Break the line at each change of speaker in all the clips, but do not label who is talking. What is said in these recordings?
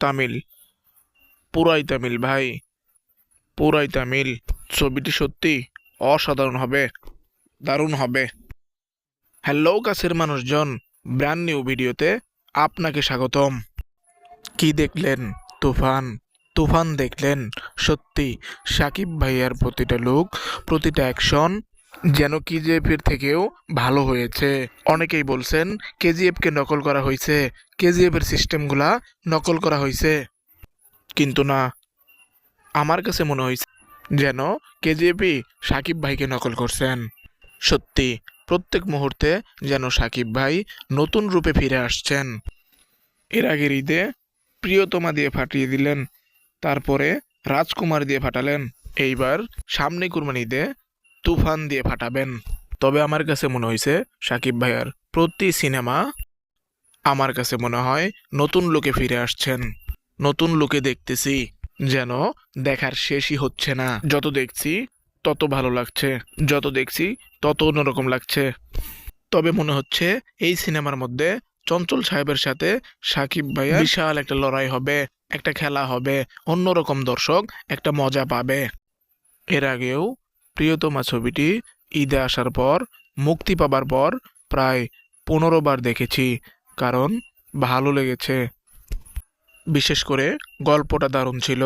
তামিল। পুরাই তামিল, ভাই। পুরাই তামিল। ছবিটি সত্যি অসাধারণ হবে, দারুণ হবে। হ্যালো, কাছের মানুষজন ব্র্যান্ড নিউ ভিডিওতে আপনাকে স্বাগতম। কি দেখলেন? তুফান। তুফান দেখলেন। সত্যি, সাকিব ভাইয়ার প্রতিটা লুক প্রতিটা অ্যাকশন যেন কেজিএফের থেকেও ভালো হয়েছে। অনেকেই বলছেন কেজিএফকে নকল করা হয়েছে। কেজিএফের সিস্টেমগুলা নকল করা হয়েছে। কিন্তু না, আমার কাছে মনে হয়েছে যেন কেজিএফই সাকিব ভাইকে নকল করছেন। সত্যি, প্রত্যেক মুহূর্তে যেন সাকিব ভাই নতুন রূপে ফিরে আসছেন। এর আগের ঈদে প্রিয়তমা দিয়ে ফাটিয়ে দিলেন, তারপরে রাজকুমার দিয়ে ফাটালেন। এইবার সামনে কুরবানি ঈদে তুফান দিয়ে ফাটাবেন। তবে আমার কাছে মনে হয়েছে সাকিব ভাইয়ার প্রতি সিনেমা আমার কাছে মনে হয় নতুন লোকে ফিরে আসছেন। নতুন লোকে দেখতেছি, যেন দেখার শেষই হচ্ছে না। যত দেখছি, তত ভালো লাগছে। যত দেখছি, তত অন্যরকম লাগছে। তবে মনে হচ্ছে, এই সিনেমার মধ্যে চঞ্চল সাহেবের সাথে সাকিব ভাইয়া বিশাল একটা লড়াই হবে, একটা খেলা হবে, অন্যরকম দর্শক, একটা মজা পাবে। এর আগেও প্রিয়তমা ছবিটি ঈদে আসার পর, মুক্তি পাবার পর প্রায় পনেরো বার দেখেছি, কারণ ভালো লেগেছে। বিশেষ করে গল্পটা দারুণ ছিল।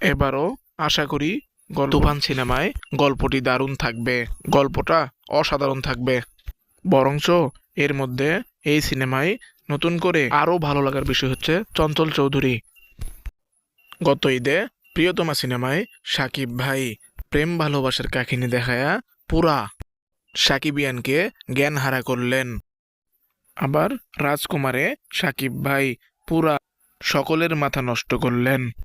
এবারও আশা করি তুফান সিনেমায় গল্পটি দারুণ থাকবে, গল্পটা অসাধারণ থাকবে। বরঞ্চ এর মধ্যে এই সিনেমায় নতুন করে আরও ভালো লাগার বিষয় হচ্ছে চঞ্চল চৌধুরী। গত ঈদে প্রিয়তমা সিনেমায় সাকিব ভাই প্রেম ভালোবাসার কাহিনী দেখায়া পুরা সাকিবিয়ানকে জ্ঞান হারা করলেন। আবার রাজকুমারে সাকিব ভাই পুরা সকলের মাথা নষ্ট করলেন।